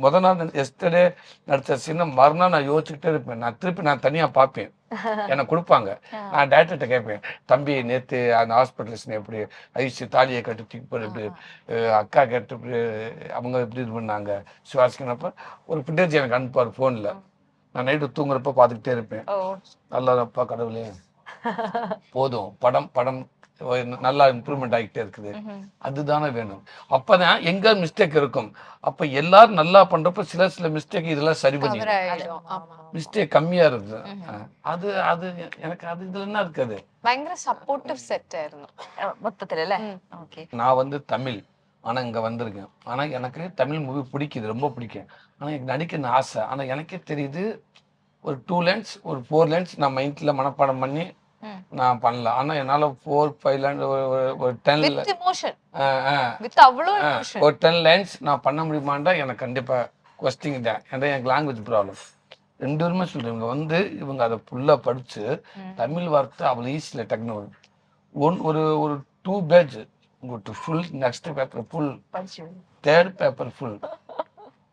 முத நாள் எஸ்டர்டே நடிச்ச சீனை மறுநாள் நான் யோசிச்சுக்கிட்டே இருப்பேன். நான் திருப்பி நான் தனியா பார்ப்பேன். <laughs> எனக்கு கொடுப்பாங்க. நான் டேரக்டர்கிட்ட கேட்பேன். தம்பி நேத்து அந்த ஹாஸ்பிட்டல் சீன் எப்படி? ஐசி தாலியை கட்டி தூக்கி போட்டு எப்படி அக்கா கேட்டு இப்படி அவங்க எப்படி இது பண்ணாங்க. சுவாசிக்கிறப்ப ஒரு பிட்டேஜ் எனக்கு அனுப்புவார் ஃபோனில் நான் நைட்டு தூங்குறப்ப பார்த்துக்கிட்டே இருப்பேன். ഓ நல்லாப்பா கடவுளே. போதும். படம் படம் நல்லா இம்ப்ரூவ்மெண்ட் ஆகிட்டே இருக்குது. அதுதானே வேணும். அப்பதான் எங்க மிஸ்டேக் இருக்கும்? அப்ப எல்லாரும் நல்லா பண்ணுறப்ப சில சில மிஸ்டேக் இதெல்லாம் சரி பண்ணி மிஸ்டேக் கம்மியா இருக்குது அது அது எனக்கு அது இதுல என்ன இருக்குது? பயங்கர சப்போர்ட்டிவ் செட் மொத்தத்தில் ஓகே. நான் வந்து தமிழ். ஆனால் இங்கே வந்திருக்கேன். ஆனா எனக்கு தமிழ் மூவி பிடிக்குது ரொம்ப பிடிக்கும். ஆனா எனக்கு நடிக்கணும்னு ஆசை. ஆனா எனக்கே தெரியுது ஒரு டூ லென்ஸ் ஒரு ஃபோர் லென்ஸ் நான் மைண்ட்ல மனப்பாடம் பண்ணி நான் பண்ணல. ஆனா என்னால ஃபோர் ஃபைவ் லைன் ஒரு டென் ஒரு டென் லைன்ஸ் நான் பண்ண முடியுமான்டா எனக்கு கண்டிப்பா கொஸ்டிங் தான். ஏன்னா எனக்கு லாங்குவேஜ் ப்ராப்ளம் ரெண்டு பேருமே சொல்றேன். இவங்க வந்து இவங்க அதை ஃபுல்லா படிச்சு தமிழ் வார்த்தை அவ்வளோ ஈஸியில் டக்குனு ஒன் ஒரு ஒரு டூ பேஜ் உங்களுக்கு full next paper full third paper full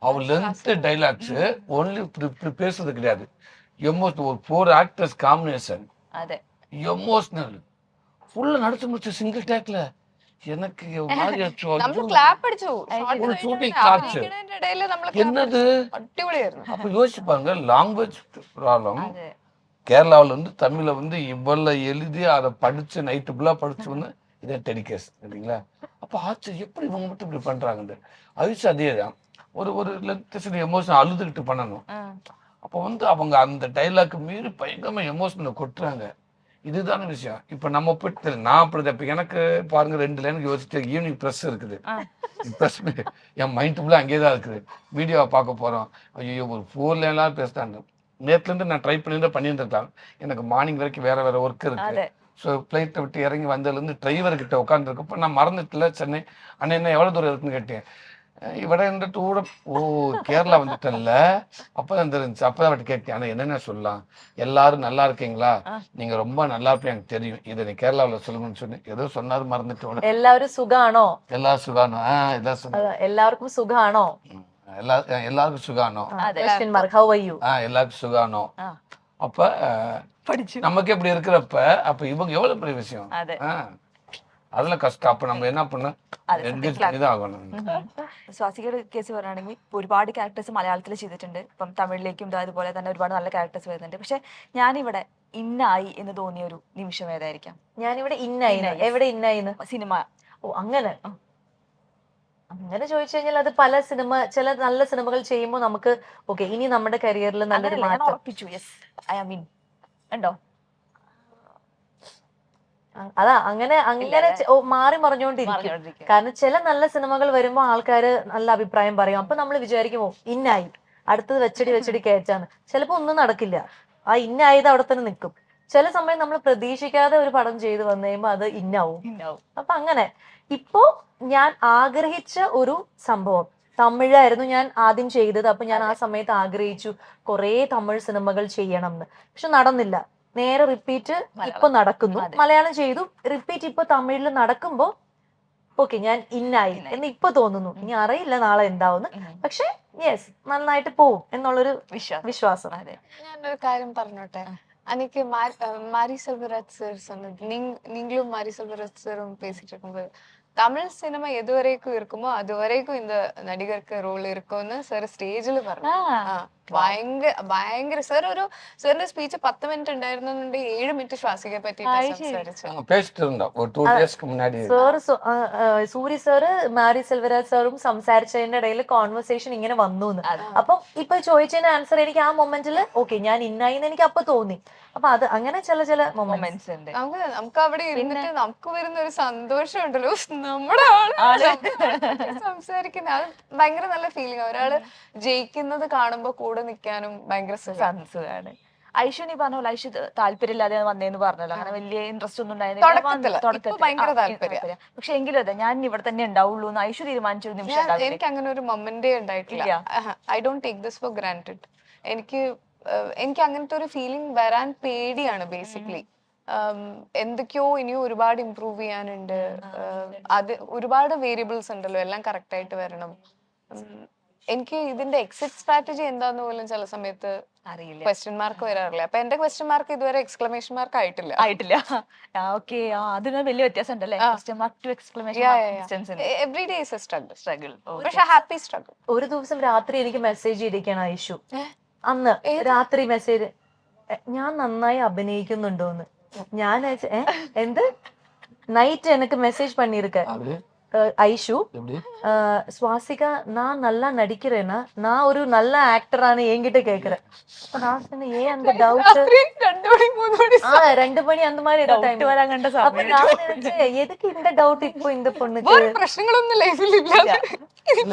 அவள் லென்த்து டைலாக்ஸ் ஒன்லி பேசுறது கிடையாது. எம்மோஸ்ட் ஒரு ஃபோர் ஆக்டர்ஸ் காம்பினேஷன் எமோஷ்னல் ஃபுல்ல நடத்து முடிச்சு சிங்கிள் டேக்ல எனக்கு மாதிரி <laughs> என்னது? அப்ப யோசிப்பாங்க லாங்குவேஜ் ப்ராப்ளம். கேரளாவில இருந்து தமிழை வந்து இவ்வளோ எழுதி அதை படித்து நைட்டு ஃபுல்லாக படித்தோன்னு இதே டெடிகேஸ் சரிங்களா அப்போ ஆச்சு. எப்படி இவங்க மட்டும் இப்படி பண்ணுறாங்கன்னு ஆயுஷ் அதேதான் ஒரு ஒரு சில எமோஷன் அழுதுகிட்டு பண்ணணும். அப்போ வந்து அவங்க அந்த டைலாக் மீறி பயங்கரமா எமோஷனை கொட்டுறாங்க. இதுதான விஷயம். இப்போ நம்ம போயிட்டு நான் அப்படிதான் இப்போ எனக்கு பாருங்க ரெண்டு லைனுக்கு யோசிச்சு ஈவினிங் ப்ரெஸ் இருக்குது. ப்ரெஸ் என் மைண்ட் ஃபுல்லாக அங்கேயே தான் இருக்குது. வீடியோவை பார்க்க போகிறோம் ஐயோ ஒரு ஃபோர் லைன்லாம் பேசுறாங்க. நேற்றுலேருந்து நான் ட்ரை பண்ணிட்டு பண்ணிட்டு இருக்கலாம் எனக்கு மார்னிங் வரைக்கும் வேற வேற ஒர்க் இருக்கு. ஸோ ஃப்ளைட்டை விட்டு இறங்கி வந்ததுலேருந்து டிரைவர் கிட்ட உட்காந்துருக்கப்போ நான் மறந்துட்டுல சென்னை அண்ணன் என்ன எவ்வளோ தூரம் இருக்குன்னு கேட்டேன். இவட இருந்துட்டு கூட ஓ கேரளா வந்துட்டேன்ல அப்பதான் தெரிஞ்சு அப்பதான் அவட்ட கேட்டேன். ஆனா என்னென்ன சொல்லலாம்? எல்லாரும் நல்லா இருக்கீங்களா? நீங்க ரொம்ப நல்லா இருப்பீங்க எனக்கு தெரியும். இதை நீ கேரளாவில் சொல்லுங்கன்னு சொன்னேன். ஏதோ சொன்னாரு மறந்துட்டு எல்லாரும் சுகானோ? எல்லாரும் சுகானோ. ஆஹ் எல்லாரும் எல்லாருக்கும் சுகானோ? எல்லா எல்லாருக்கும் சுகானோ. எல்லாருக்கும் சுகானோ. அப்ப படிச்சு. நமக்கு இப்படி இருக்கிறப்ப அப்ப இவங்க எவ்வளவு பெரிய விஷயம்? ஆஹ் அதுல கஷ்டம் அப்ப நம்ம என்ன பண்ண അതെ என்கேஜ் பண்ணி தான் ஆகணும் സ്വാസികയുടെ കേസ് പറയുകയാണെങ്കിൽ ഇപ്പൊ ഒരുപാട് ക്യാരക്ടേഴ്സ് മലയാളത്തിൽ ചെയ്തിട്ടുണ്ട് ഇപ്പം തമിഴിലേക്കും ദാ അതുപോലെ തന്നെ ഒരുപാട് നല്ല ക്യാരക്ടേഴ്സ് വരുന്നുണ്ട് പക്ഷെ ഞാനിവിടെ ഇന്നായി എന്ന് തോന്നിയ ഒരു നിമിഷം ഏതായിരിക്കാം ഞാനിവിടെ ഇന്നായിന്ന് ഇന്നായി, yes. എവിടെ ഇന്നായിന്ന് സിനിമ ഓ അങ്ങനെ അങ്ങനെ ചോദിച്ചു കഴിഞ്ഞാൽ അത് പല സിനിമ ചില നല്ല സിനിമകൾ ചെയ്യുമ്പോൾ നമുക്ക് ഓക്കെ ഇനി നമ്മുടെ കരിയറിൽ നല്ലൊരു അങ്ങനെയല്ല, ഞാൻ മാറ്റം ഉറപ്പിച്ചു യെസ് ഐ മീൻ ഉണ്ടോ അ- അതാ അങ്ങനെ അങ്ങനെ മാറി മറിഞ്ഞുകൊണ്ടിരിക്കും കാരണം ചില നല്ല സിനിമകൾ വരുമ്പോൾ ആൾക്കാര് നല്ല അഭിപ്രായം പറയും. അപ്പൊ നമ്മൾ വിചാരിക്കുമോ ഇന്നായി. അടുത്തത് വെച്ചടി വെച്ചടി കയറ്റാന്ന് ചിലപ്പോ ഒന്നും നടക്കില്ല. ആ ഇന്നായത് അവിടെ തന്നെ നിൽക്കും. ചില സമയം നമ്മൾ പ്രതീക്ഷിക്കാതെ ഒരു പടം ചെയ്തു വന്നു കഴിയുമ്പോൾ അത് ഇന്നാവും. അപ്പൊ അങ്ങനെ. ഇപ്പോ ഞാൻ ആഗ്രഹിച്ച ഒരു സംഭവം. തമിഴായിരുന്നു ഞാൻ ആദ്യം ചെയ്തത്. അപ്പൊ ഞാൻ ആ സമയത്ത് ആഗ്രഹിച്ചു കുറേ തമിഴ് സിനിമകൾ ചെയ്യണം എന്ന്. പക്ഷെ നടന്നില്ല. നേരെ റിപ്പീറ്റ് ഇപ്പൊ നടക്കുന്നു അതെ. മലയാളം ചെയ്തു റിപ്പീറ്റ് ഇപ്പൊ തമിഴിൽ നടക്കുമ്പോ ഓക്കെ ഞാൻ ഇന്നായി ഇന്നായി. എന്ന് ഇപ്പൊ തോന്നുന്നു ഇനി അറിയില്ല നാളെ എന്താവുന്ന് പക്ഷെ യെസ് നന്നായിട്ട് പോവും എന്നുള്ളൊരു വിശ്വാസം വിശ്വാസം അതെ ഞാനൊരു കാര്യം പറഞ്ഞോട്ടെ அன்னைக்கு மாரி அஹ் மாரி செல்வராஜ் சார் சொன்னது நீங் நீங்களும் மாரி செல்வராஜ் சாரும் பேசிட்டு இருக்கும்போது தமிழ் சினிமா எது வரைக்கும் இருக்குமோ அது வரைக்கும் இந்த நடிகருக்கு ரோல் இருக்கும்னு സാർ സ്റ്റേജിൽ പറഞ്ഞു ആ, ഭയങ്കര ഭയങ്കര സാർ ഒരു സാറിന്റെ സ്പീച്ച് പത്ത് മിനിറ്റ് ഉണ്ടായിരുന്നുണ്ടെങ്കിൽ ഏഴ് മിനിറ്റ് ശ്വാസികയെ പറ്റിയിട്ട് അത് ശരി. സംസാരിച്ചു நாங்க பேசிட்டு இருந்தோம் ஒரு டூ டேஸ்க்கு முன்னாடி സാറ് സൂര്യ സാറ് മാരി സെൽവരാജ് സാറും സംസാരിച്ചതിന്റെ ഇടയിൽ കോൺവെർസേഷൻ ഇങ്ങനെ വന്നു എന്ന് അതെ. അപ്പൊ ഇപ്പൊ ചോദിച്ചതിന്റെ ആൻസർ എനിക്ക് ആ മൊമെന്റിൽ ഓക്കെ ഞാൻ ഇന്നായി എന്ന് എനിക്ക് അപ്പൊ തോന്നി അപ്പൊ അത് അങ്ങനെ ചില ചില മൊമെന്റ്സ് ഉണ്ട്. നമുക്ക് നമുക്ക് അവിടെ ഇരുന്നിട്ട് നമുക്ക് വരുന്ന ഒരു സന്തോഷം ഉണ്ടല്ലോ നമ്മുടെ. സംസാരിക്കുന്ന അത് ഭയങ്കര നല്ല ഫീലിംഗ് ഒരാൾ ജയിക്കുന്നത് കാണുമ്പോ കൂടെ നിൽക്കാനും ഭയങ്കര സുഖമാണ് ഐഷു നീ പറഞ്ഞ പോലെ ഐഷു താല്പര്യമില്ലാതെ വന്നേന്ന് പറഞ്ഞല്ലോ. അങ്ങനെ വലിയ ഇൻട്രസ്റ്റ് ഒന്നും ഉണ്ടായിരുന്നില്ല. പക്ഷെ എങ്കിലും അതെ ഞാൻ ഇവിടെ തന്നെ ഉണ്ടാവുള്ളൂ എന്ന് ഐഷു തീരുമാനിച്ചൊരു നിമിഷം എനിക്ക് അങ്ങനെ ഒരു മൊമെന്റേ ഉണ്ടായിട്ടില്ല. I don't take this for granted എനിക്ക് എനിക്ക് അങ്ങനത്തെ ഒരു ഫീലിംഗ് വരാൻ പേടിയാണ് ബേസിക്കലി എന്തൊക്കെയോ ഇനിയും ഒരുപാട് ഇമ്പ്രൂവ് ചെയ്യാനുണ്ട്. അത് ഒരുപാട് വേരിയബിൾസ് ഉണ്ടല്ലോ എല്ലാം കറക്റ്റ് ആയിട്ട് വരണം. എനിക്ക് ഇതിന്റെ എക്സിറ്റ് സ്ട്രാറ്റജി എന്താന്ന് പോലും ചില സമയത്ത് അറിയില്ല. ക്വസ്റ്റ്യൻ മാർക്ക് വരാറില്ല. അപ്പൊ എന്റെ ക്വസ്റ്റ്യൻ മാർക്ക് ഇതുവരെ എക്സ്ക്ലമേഷൻ മാർക്ക് ആയിട്ടില്ല. ആയിട്ടില്ല. ഓക്കെ അതിന് വലിയ വ്യത്യാസം ഉണ്ടല്ലേ? ആ. Question mark to exclamation every day is a struggle struggle പക്ഷെ ഹാപ്പി സ്ട്രഗിൾ ഒരു ദിവസം രാത്രി എനിക്ക് മെസ്സേജ് ചെയ്തിരിക്കണം ഐഷു? അന്ന് ഏത്? രാത്രി മെസ്സേജ് ഞാൻ നന്നായി അഭിനയിക്കുന്നുണ്ടോന്ന് ഞാൻ അയച്ച- ഏ? എന്ത് നൈറ്റ് എനിക്ക് മെസ്സേജ് பண்ணிருக்க அப்படி ஐஷு. சுவாசிகா நான் நல்லா நடிக்கிறேன்னா நான் ஒரு நல்ல ஆக்டரானு என்கிட்ட கேக்குறேன் நான் ஏன் அந்த <laughs> டவுட் ரெண்டு மணி அந்த மாதிரி ஏதோ டைம் வராங்கன்ற அப்ப நான் நினைச்சேன் எதுக்கு இந்த டவுட் இப்போ இந்த பொண்ணுக்கு? பிரச்சனைகளும் இல்ல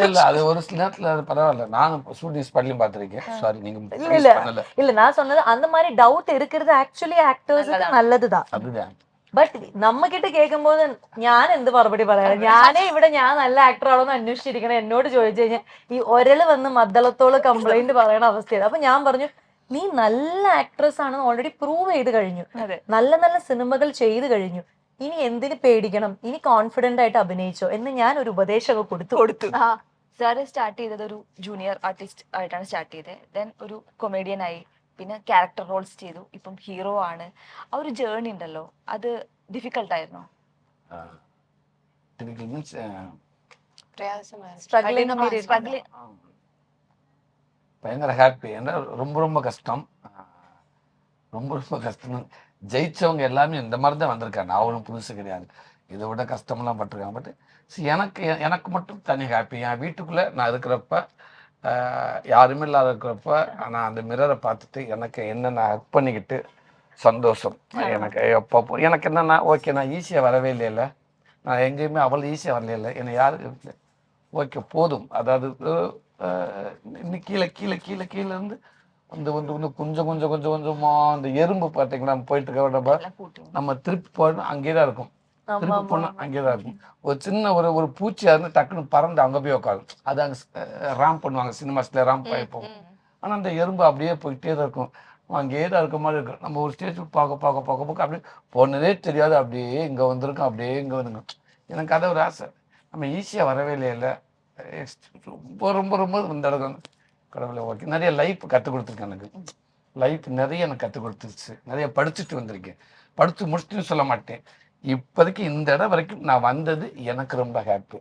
இல்ல. அது ஒரு நேரத்துல பரவாயில்ல. நானும் ஸ்டூடெண்ட்ஸ் பள்ளியும் பார்த்திருக்கேன். சாரி நீங்க இல்ல இல்ல. இல்ல நான் சொன்னது அந்த மாதிரி டவுட் இருக்கிறது ஆக்சுவலி ஆக்டர்ஸ் நல்லதுதான். அதுதான் ബട്ട് നമ്മ കിட்ட കേൾക്കുമ്പോൾ ഞാൻ എന്ത് മറുപടി പറയാറ് ഞാനേ ഇവിടെ ഞാൻ നല്ല ആക്ടർ ആണോന്ന് അന്വേഷിച്ചിരിക്കണം. എന്നോട് ചോദിച്ചു കഴിഞ്ഞാൽ ഈ ഒരൽ വന്ന് മദ്ദളത്തോട് കംപ്ലൈന്റ് പറയണ അവസ്ഥയാണ്. അപ്പൊ ഞാൻ പറഞ്ഞു നീ നല്ല ആക്ട്രസ് ആണെന്ന് ഓൾറെഡി പ്രൂവ് ചെയ്ത് കഴിഞ്ഞു. നല്ല നല്ല സിനിമകൾ ചെയ്തു കഴിഞ്ഞു. ഇനി എന്തിന് പേടിക്കണം? ഇനി കോൺഫിഡന്റ് ആയിട്ട് അഭിനയിച്ചോ? എന്ന് ഞാൻ ഒരു ഉപദേശമൊക്കെ കൊടുത്തു. കൊടുത്തു. സാറ് സ്റ്റാർട്ട് ചെയ്തത് ഒരു ജൂനിയർ ആർട്ടിസ്റ്റ് ആയിട്ടാണ് സ്റ്റാർട്ട് ചെയ്തത് ദെൻ ഒരു കൊമേഡിയൻ ആയി. പിന്നെ ക്യാരക്ടർ റോൾസ് ചെയ്തു ഇപ്പം ഹീറോ ആണ് ആ ഒരു ജേർണി ഉണ്ടല്ലോ അത് ഡിഫിക്കൽട്ട് ആയിരുന്നോ difficult means, uh, പ്രയാസമായിരുന്നു struggling struggle பயங்கர ஹாப்பி ஏன்னா ரொம்ப ரொம்ப கஷ்டம் ஆஹ் ரொம்ப ரொம்ப கஷ்டம் ஜெயிச்சவங்க எல்லாமே இந்த மாதிரி தான் வந்திருக்காங்க அவனும் புதுசு கிடையாது இதை விட கஷ்டமெல்லாம் பட்டிருக்காங்க பட் எனக்கு எனக்கு மட்டும் தனி ஹாப்பி என் வீட்டுக்குள்ளே நான் இருக்கிறப்ப ஆஹ் யாருமே இல்லாத இருக்கிறப்ப நான் அந்த மிரரை பார்த்துட்டு எனக்கு என்ன நான் பண்ணிக்கிட்டு சந்தோஷம். எனக்கு எப்போ எனக்கு என்னன்னா ஓகே நான் ஈஸியாக வரவே இல்லைல்ல நான் எங்கேயுமே அவ்வளோ ஈஸியாக வரல என்னை யாரும் ஓகே போதும். அதாவது இன்னும் கீழே கீழே கீழே கீழே இருந்து வந்து வந்து வந்து கொஞ்சம் கொஞ்சம் கொஞ்சம் கொஞ்சமா அந்த எறும்பு பார்த்தீங்களா நம்ம போயிட்டு இருக்க நம்ம திருப்பி போனோம் அங்கேயே தான் இருக்கும். திருப்பி போனால் அங்கேயே தான் இருக்கும். ஒரு சின்ன ஒரு ஒரு பூச்சியா இருந்து டக்குன்னு பறந்து அங்கே போய் உட்காரும் அது அங்கே ராம் பண்ணுவாங்க சினிமாஸ்ல ராம் போயிருப்போம் ஆனால் அந்த எறும்பு அப்படியே போயிட்டே தான் இருக்கும். அங்கேயே தான் இருக்க மாதிரி இருக்கும். நம்ம ஒரு ஸ்டேஜ் பார்க்க பார்க்க பார்க்க பார்க்க அப்படியே போனதே தெரியாது. அப்படியே இங்கே வந்திருக்கோம் அப்படியே இங்கே வந்துங்க எனக்கு அதை ஒரு ஆசை. நம்ம ஈஸியாக வரவே இல்லையில ரொம்ப ரொம்ப ரொம்ப இந்த இடத்துல கடவுளை ஓகே. நிறைய லைஃப் கற்றுக் கொடுத்துருக்கேன் எனக்கு. லைஃப் நிறைய எனக்கு கற்றுக் கொடுத்துருச்சு. நிறைய படிச்சுட்டு வந்திருக்கேன். படித்து முடிச்சுட்டு சொல்ல மாட்டேன். இப்போதைக்கு இந்த இடம் வரைக்கும் நான் வந்தது எனக்கு ரொம்ப ஹாப்பி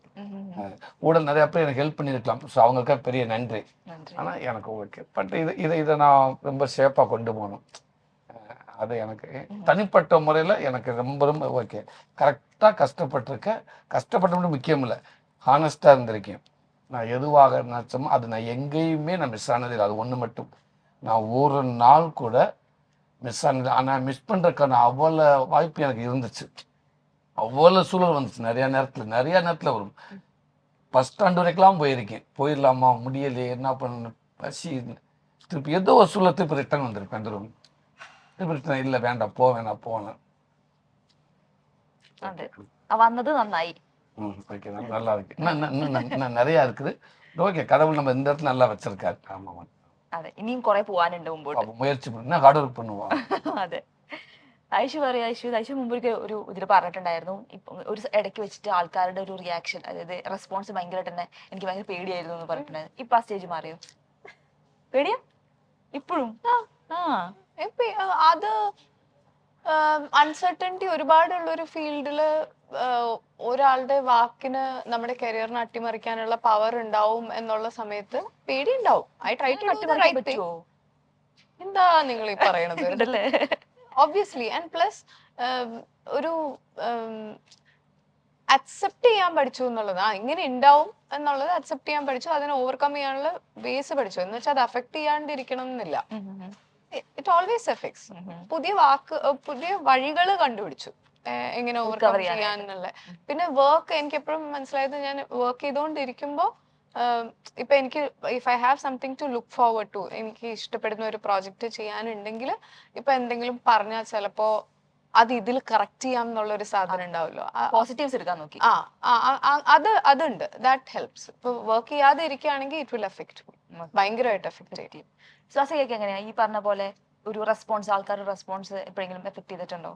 ஊழல் நிறைய பேர் எனக்கு ஹெல்ப் பண்ணியிருக்கலாம். ஸோ அவங்களுக்காக பெரிய நன்றி. நன்றி. ஆனால் எனக்கு ஓகே பட் இது இதை இதை நான் ரொம்ப சேஃபாக கொண்டு போகணும். அது எனக்கு தனிப்பட்ட முறையில் எனக்கு ரொம்ப ரொம்ப ஓகே கரெக்டாக கஷ்டப்பட்டிருக்கேன் கஷ்டப்பட்ட முக்கியம் இல்லை. ஹானஸ்டாக இருந்திருக்கேன். நான் எதுவாக நினச்சோமோ அது நான் எங்கேயுமே நான் மிஸ் ஆனதில்லை அது ஒன்று மட்டும். நான் ஒரு நாள் கூட மிஸ் ஆனது ஆனால் மிஸ் பண்ணுறதுக்கான அவ்வளோ வாய்ப்பு எனக்கு இருந்துச்சு. அவ்வளோ சூழல் வந்துச்சு நிறைய நேரத்தில் நிறைய நேரத்தில் வரும் பஸ் ஸ்டாண்ட் வரைக்கெல்லாம் போயிருக்கேன் போயிடலாமா முடியலையே என்ன பண்ணணும் பசி திருப்பி ஏதோ ஒரு சூழல் திருப்பி ரிட்டர்ன் வந்திருப்பேன் அந்த ரூம் திருப்பி ரிட்டர்ன் இல்லை வேண்டாம் போ வேணாம் போனேன் അതെ ആ വന്നത് നന്നായി ம் ஓகே நல்லா இருக்கு இன்னும் இன்னும் இன்னும் இன்னும் இன்னும் நிறையா இருக்குது ஓகே கடவுள் நம்ம இந்த இடத்துல நல்லா வச்சிருக்காரு ஆமாம் അതെ ഇനിയും കുറെ പോവാനുണ്ട് മുമ്പോട്ട് அப்போ முயற்சி பண்ணி இன்னும் ஹார்ட் ஒர்க் பண்ணுவோம் അതെ ഐഷു പറയാ ഐഷു ഐഷു മുമ്പ് ഒരിക്കൽ ഒരു ഇതിൽ പറഞ്ഞിട്ടുണ്ടായിരുന്നു. ഇപ്പൊ ഒരു ഇടയ്ക്ക് വെച്ചിട്ട് ആൾക്കാരുടെ ഒരു റിയാക്ഷൻ അതായത് റെസ്പോൺസ് ഭയങ്കരമായിട്ട് തന്നെ എനിക്ക് ഭയങ്കര പേടിയായിരുന്നു എന്ന് പറഞ്ഞിട്ടുണ്ടായിരുന്നു. ഇപ്പൊ ആ സ്റ്റേജ് മാറിയോ? പേടിയാ? ഇപ്പോഴും? ആ അത് അൺസർട്ടന്റി ഒരുപാടുള്ള ഒരു ഫീൽഡിൽ ഒരാളുടെ വാക്കിന് നമ്മുടെ കരിയറിനെ അട്ടിമറിക്കാനുള്ള പവർ ഉണ്ടാവും എന്നുള്ള സമയത്ത് പേടി ഉണ്ടാവും ഐ ട്രൈ ടു എന്താ നിങ്ങൾ ഈ പറയണത് ഒബ്വിയസ്ലി ആൻഡ് പ്ലസ് ഒരു അക്സെപ്റ്റ് ചെയ്യാൻ പഠിച്ചു എന്നുള്ളത് ആ ഇങ്ങനെ ഉണ്ടാവും എന്നുള്ളത് അക്സെപ്റ്റ് ചെയ്യാൻ പഠിച്ചു അതിനെ ഓവർകം ചെയ്യാനുള്ള ബേസ് പഠിച്ചു എന്ന് വെച്ചാൽ അത് അഫക്ട് ചെയ്യാണ്ടിരിക്കണം എന്നില്ല. It always effects. പുതിയ വാക്ക് പുതിയ വഴികൾ കണ്ടുപിടിച്ചു എങ്ങനെ ഓവർകം ചെയ്യാൻ. ചെയ്യാന്നുള്ള പിന്നെ വർക്ക് എനിക്ക് എപ്പോഴും മനസ്സിലായത് ഞാൻ വർക്ക് ചെയ്തുകൊണ്ടിരിക്കുമ്പോ ആഹ് ഇപ്പൊ എനിക്ക് if I have something to look forward to എനിക്ക് ഇഷ്ടപ്പെടുന്ന ഒരു പ്രോജക്റ്റ് ചെയ്യാനുണ്ടെങ്കിൽ ഇപ്പൊ എന്തെങ്കിലും പറഞ്ഞാൽ ചിലപ്പോ അത് ഇതിൽ കറക്റ്റ് ചെയ്യാം എന്നുള്ള ഒരു സാധനം ഉണ്ടാവുമല്ലോ. പോസിറ്റീവ്സ് എടുക്കാൻ നോക്കി. ആ അത് അതുണ്ട്. ദാറ്റ് ഹെൽപ്സ് ഇപ്പൊ വർക്ക് ചെയ്യാതെ ഇരിക്കുകയാണെങ്കിൽ ഇറ്റ് വിൽ എഫക്ട് ഭയങ്കരമായിട്ട് എഫക്ട് ചെയ്യും. ശ്വാസികയ്ക്ക് എങ്ങനെയാ? ഈ പറഞ്ഞ പോലെ ഒരു റെസ്പോൺസ് ആൾക്കാരുടെ റെസ്പോൺസ് എപ്പോഴെങ്കിലും എഫക്ട് ചെയ്തിട്ടുണ്ടോ?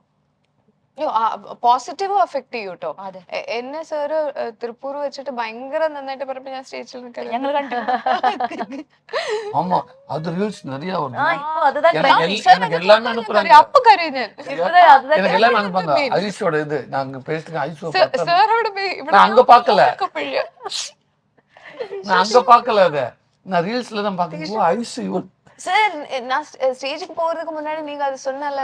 പോസിറ്റീവ് എഫക്ട് ചെയ്യും കേട്ടോ അതെ എ- എന്നെ സാറ് തൃപ്പൂർ വെച്ചിട്ട് ഭയങ്കര നന്നായിട്ട് പറഞ്ഞപ്പോ ഞാൻ സ്റ്റേജിൽ ഞങ്ങൾ കണ്ടു ஆமா அது ரீல்ஸ் நிறைய ആ வரும் ഇപ്പൊ அதுதான் எனக்கு trending. எல்- எனக்கு எல்லாமே அனுப்புறாங்க അപ്പൊ കരയും ഞാൻ இப்பதான் அதுதான் எனக்கு எல்லாமே trending. அனுப்புங்க ஐஸோட இது நாங்க பேசிட்டு ஐஸோ സാർ അവിടെ പോയി ഇവിടെ நான் அங்க பாக்கல പിഴ. நான் அங்க பாக்கல அத நான் ரீல்ஸ்ல தான் பாக்குறேன் ஓ ஐஸ் இவன் சார் நான் ஸ்டேஜுக்கு போறதுக்கு முன்னாடி நீங்க அது சொன்னால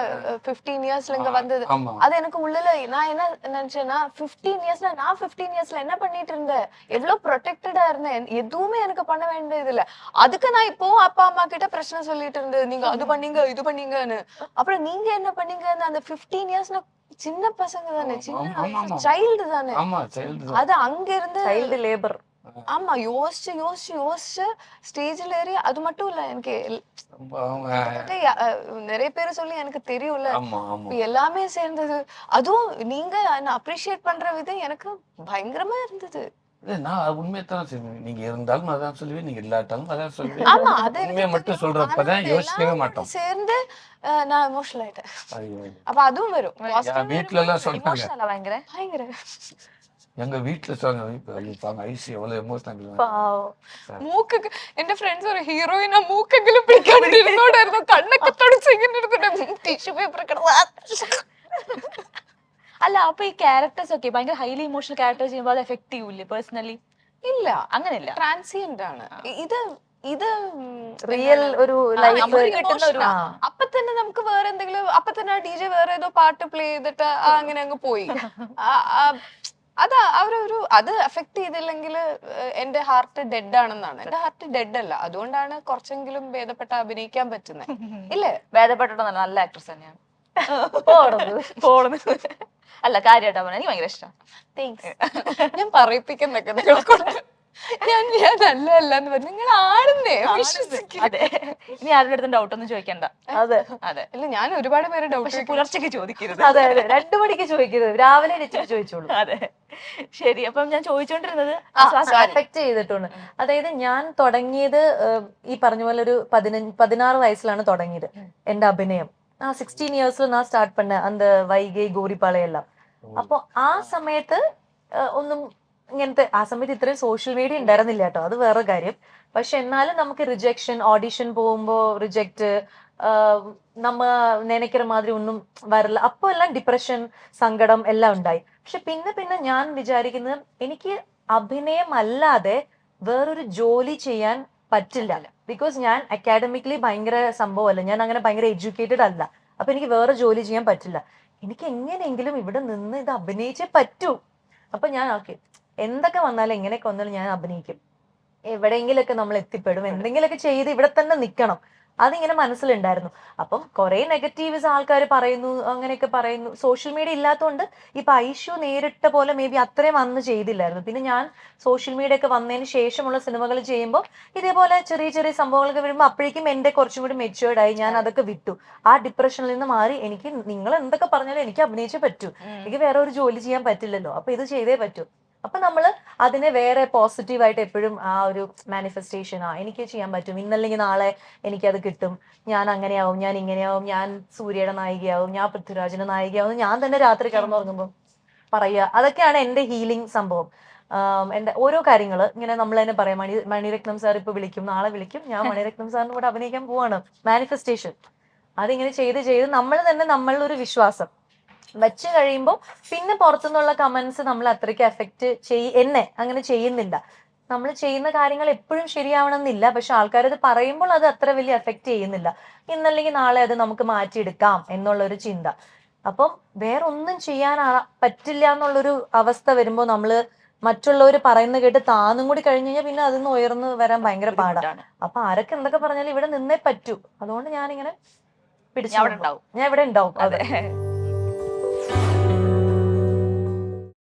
பிப்டீன் இயர்ஸ்ல இங்க வந்தது. அது எனக்கு உள்ளல நான் என்ன நினைச்சேன்னா பிப்டீன் இயர்ஸ்ல நான் பிப்டீன் இயர்ஸ்ல என்ன பண்ணிட்டு இருந்தேன்? எவ்வளவு ப்ரொடெக்டடா இருந்தேன். எதுவுமே எனக்கு பண்ண வேண்டியது இல்ல அதுக்கு நான் இப்போ அப்பா அம்மா கிட்ட பிரச்சனை சொல்லிட்டு இருந்தது நீங்க அது பண்ணீங்க இது பண்ணீங்கன்னு. அப்புறம் நீங்க என்ன பண்ணீங்கன்னு அந்த பிப்டீன் இயர்ஸ் சின்ன பசங்க தானே சின்ன சைல்டு தானே. அது அங்க இருந்து சைல்டு லேபர் ஆமா யோசிச்சு யோசிச்சு யோசிச்சு ஸ்டேஜ்ல ஏறி அது மட்டும் இல்ல எனக்கு நிறைய பேர் சொல்லி எனக்கு தெரியும்ல. எல்லாமே சேர்ந்தது. அதுவும் நீங்க என்ன அப்ரிஷியேட் பண்ற விதம் எனக்கு பயங்கரமா இருந்தது. நான் உண்மையை தான் சொல்லுவேன். நீங்க இருந்தாலும் அதான் சொல்லுவேன் நீங்க இல்லாட்டாலும் அதான் சொல்லுவேன். உண்மையை மட்டும் சொல்றப்பதான் யோசிக்கவே மாட்டோம். சேர்ந்து நான் எமோஷனல் ஆயிட்டேன். அப்ப அதுவும் வரும். வீட்டுல எல்லாம் சொல்றாங்க எங்க வீட்டுல சொன்னாங்க இப்ப ஐயோ, ஐசி எவ்வளவு எமோஷனல் പാവം. മൂക്കൊക്കെ എന്റെ ഫ്രണ്ട്സ് ഒരു ഹീറോയിൻ ആ മൂക്കെങ്കിലും പിടിക്കാണ്ടിരുന്നോടായിരുന്നു കണ്ണൊക്കെ തുടച്ച് ഇങ്ങനെ എടുത്തിട്ട് ടിഷ്യൂ പേപ്പർ അല്ല അപ്പൊ ഈ ക്യാരക്ടേഴ്സ് ഒക്കെ ഭയങ്കര ഹൈലി ഇമോഷണൽ ക്യാരക്ടേഴ്സ് ചെയ്യുമ്പോൾ അത് എഫക്ട് ചെയ്യൂലേ പേഴ്സണലി ഇല്ല അങ്ങനെയല്ല ട്രാൻസിയന്റ് ആണ് ഇ- ഇത് ഇത് റിയൽ ഒരു ലൈഫ് നമുക്ക് കിട്ടുന്ന ഒരു- ആ അപ്പൊ തന്നെ നമുക്ക് വേറെ എന്തെങ്കിലും അപ്പൊ തന്നെ ആ ഡി ജെ വേറെ ഏതോ പാട്ട് പ്ലേ ചെയ്തിട്ട് ആ <laughs> അങ്ങനെ അങ്ങ് പോയി <laughs> ആ- ആ- അത് അവരൊരു അത് അഫക്ട് ചെയ്തില്ലെങ്കിൽ എന്റെ ഹാർട്ട് ഡെഡ് ആണെന്നാണ്. എന്റെ ഹാർട്ട് ഡെഡ് അല്ല. അതുകൊണ്ടാണ് കുറച്ചെങ്കിലും ഭേദപ്പെട്ട അഭിനയിക്കാൻ പറ്റുന്നത് <laughs> ഇല്ലേ? ഭേദപ്പെട്ടിട്ട് നല്ല ആക്ട്രസ് തന്നെയാണ്. <laughs> അല്ല കാര്യമായിട്ടാ പറഞ്ഞ. എനിക്ക് ഭയങ്കര ഇഷ്ടം. ഞാൻ പറയിപ്പിക്കുന്നൊക്കെ നിങ്ങളെ കൊണ്ട് <laughs> ഞാൻ ഞാൻ നല്ലതല്ല എന്ന് പറഞ്ഞു. നിങ്ങൾ ആരുന്നേ അതെ. ഇനി ആരുടെ അടുത്തും ഡൗട്ട് ഒന്നും ചോദിക്കണ്ട. അതെ. അതെ. അല്ല ഞാൻ ഒരുപാട് പേര് ഡൗട്ട് പുലർച്ചയ്ക്ക് ചോദിക്കരുത്. അതെ അതെ. രണ്ടു മണിക്ക് ചോദിക്കരുത്. രാവിലെ ചോദിച്ചോളൂ. അതെ. ശരി അപ്പം ഞാൻ ചോദിച്ചോണ്ടിരുന്നത് അഫക്ട് ചെയ്തിട്ടുണ്ട്. അതായത് ഞാൻ തുടങ്ങിയത് ഈ പറഞ്ഞ പോലെ ഒരു പതിനഞ്ച് പതിനാറ് വയസ്സിലാണ് തുടങ്ങിയത് എന്റെ അഭിനയം. ആ സിക്സ്റ്റീൻ ഇയേഴ്സിൽ ഞാൻ സ്റ്റാർട്ട് പണ്ട് അന്ത് വൈകൈ ഗോറിപ്പാളയെല്ലാം അപ്പൊ ആ സമയത്ത് ഒന്നും ഇങ്ങനത്തെ ആ സമയത്ത് ഇത്രയും സോഷ്യൽ മീഡിയ ഉണ്ടായിരുന്നില്ല കേട്ടോ. അത് വേറെ കാര്യം. പക്ഷെ എന്നാലും നമുക്ക് റിജക്ഷൻ ഓഡിഷൻ പോകുമ്പോ റിജക്ട് നമ്മ നനയ്ക്കുന്ന മാതിരി ഒന്നും വരില്ല. അപ്പൊ എല്ലാം ഡിപ്രഷൻ സങ്കടം എല്ലാം ഉണ്ടായി. പക്ഷെ പിന്നെ പിന്നെ ഞാൻ വിചാരിക്കുന്നത് എനിക്ക് അഭിനയം അല്ലാതെ വേറൊരു ജോലി ചെയ്യാൻ പറ്റില്ല. ബിക്കോസ് ഞാൻ അക്കാഡമിക്കലി ഭയങ്കര സംഭവമല്ല. ഞാൻ അങ്ങനെ ഭയങ്കര എഡ്യൂക്കേറ്റഡ് അല്ല. അപ്പൊ എനിക്ക് വേറെ ജോലി ചെയ്യാൻ പറ്റില്ല. എനിക്ക് എങ്ങനെയെങ്കിലും ഇവിടെ നിന്ന് ഇത് അഭിനയിച്ചേ പറ്റൂ. അപ്പൊ ഞാൻ ഓക്കെ എന്തൊക്കെ വന്നാലും എങ്ങനെയൊക്കെ വന്നാലും ഞാൻ അഭിനയിക്കും. എവിടെയെങ്കിലൊക്കെ നമ്മൾ എത്തിപ്പെടും. എന്തെങ്കിലുമൊക്കെ ചെയ്ത് ഇവിടെ തന്നെ നിൽക്കണം അതിങ്ങനെ മനസ്സിലുണ്ടായിരുന്നു. അപ്പം കുറെ നെഗറ്റീവ്സ് ആൾക്കാർ പറയുന്നു അങ്ങനെയൊക്കെ പറയുന്നു. സോഷ്യൽ മീഡിയ ഇല്ലാത്തതുകൊണ്ട് ഇപ്പൊ ഐഷു നേരിട്ട പോലെ മേ ബി അത്രയും അന്ന് ചെയ്തില്ലായിരുന്നു. പിന്നെ ഞാൻ സോഷ്യൽ മീഡിയ ഒക്കെ വന്നതിന് ശേഷമുള്ള സിനിമകൾ ചെയ്യുമ്പോൾ ഇതേപോലെ ചെറിയ ചെറിയ സംഭവങ്ങളൊക്കെ വരുമ്പോൾ അപ്പോഴേക്കും എന്റെ കുറച്ചും കൂടി മെച്ചുവേർഡ് ആയി ഞാൻ അതൊക്കെ വിട്ടു. ആ ഡിപ്രഷനിൽ നിന്ന് മാറി എനിക്ക് നിങ്ങൾ എന്തൊക്കെ പറഞ്ഞാലും എനിക്ക് അഭിനയിച്ചേ പറ്റൂ. എനിക്ക് വേറെ ഒരു ജോലി ചെയ്യാൻ പറ്റില്ലല്ലോ. അപ്പൊ ഇത് ചെയ്തേ പറ്റൂ. അപ്പൊ നമ്മൾ അതിനെ വേറെ പോസിറ്റീവായിട്ട് എപ്പോഴും ആ ഒരു മാനിഫെസ്റ്റേഷൻ ആ എനിക്ക് ചെയ്യാൻ പറ്റും. ഇന്നല്ലെങ്കിൽ നാളെ എനിക്കത് കിട്ടും. ഞാൻ അങ്ങനെയാവും ഞാൻ ഇങ്ങനെയാവും ഞാൻ സൂര്യയുടെ നായികയാവും ഞാൻ പൃഥ്വിരാജിന്റെ നായികയാവും ഞാൻ തന്നെ രാത്രി കിടന്നുറങ്ങുമ്പോൾ പറയുക. അതൊക്കെയാണ് എന്റെ ഹീലിംഗ് സംഭവം. എന്റെ ഓരോ കാര്യങ്ങൾ ഇങ്ങനെ നമ്മൾ തന്നെ പറയാം. മണി മണിരത്നം സാർ ഇപ്പൊ വിളിക്കും നാളെ വിളിക്കും. ഞാൻ മണിരത്നം സാറിന് കൂടെ അഭിനയിക്കാൻ പോവാണ്. മാനിഫെസ്റ്റേഷൻ അതിങ്ങനെ ചെയ്ത് ചെയ്ത് നമ്മൾ തന്നെ നമ്മളിലൊരു വിശ്വാസം. വെച്ച് കഴിയുമ്പോൾ പിന്നെ പുറത്തുനിന്നുള്ള കമന്റ്സ് നമ്മൾ അത്രയ്ക്ക് എഫക്റ്റ് ചെയ് എന്നെ അങ്ങനെ ചെയ്യുന്നില്ല. നമ്മൾ ചെയ്യുന്ന കാര്യങ്ങൾ എപ്പോഴും ശരിയാവണമെന്നില്ല. പക്ഷെ ആൾക്കാരത് പറയുമ്പോൾ അത് അത്ര വലിയ എഫക്റ്റ് ചെയ്യുന്നില്ല. ഇന്നല്ലെങ്കിൽ നാളെ അത് നമുക്ക് മാറ്റിയെടുക്കാം എന്നുള്ള ഒരു ചിന്ത. അപ്പം വേറെ ഒന്നും ചെയ്യാൻ പറ്റില്ല എന്നുള്ളൊരു അവസ്ഥ വരുമ്പോൾ നമ്മൾ മറ്റുള്ളവർ പറയുന്ന കേട്ട് താന്നും കൂടി കഴിഞ്ഞു കഴിഞ്ഞാൽ പിന്നെ അതിൽ നിന്ന് ഉയർന്നു വരാൻ ഭയങ്കര പാടാണ് അപ്പൊ ആരൊക്കെ എന്തൊക്കെ പറഞ്ഞാലും ഇവിടെ നിന്നേ പറ്റൂ. അതുകൊണ്ട് ഞാനിങ്ങനെ പിടിച്ചു ഞാൻ ഇവിടെ ഉണ്ടാവും. അതെ. അതെ.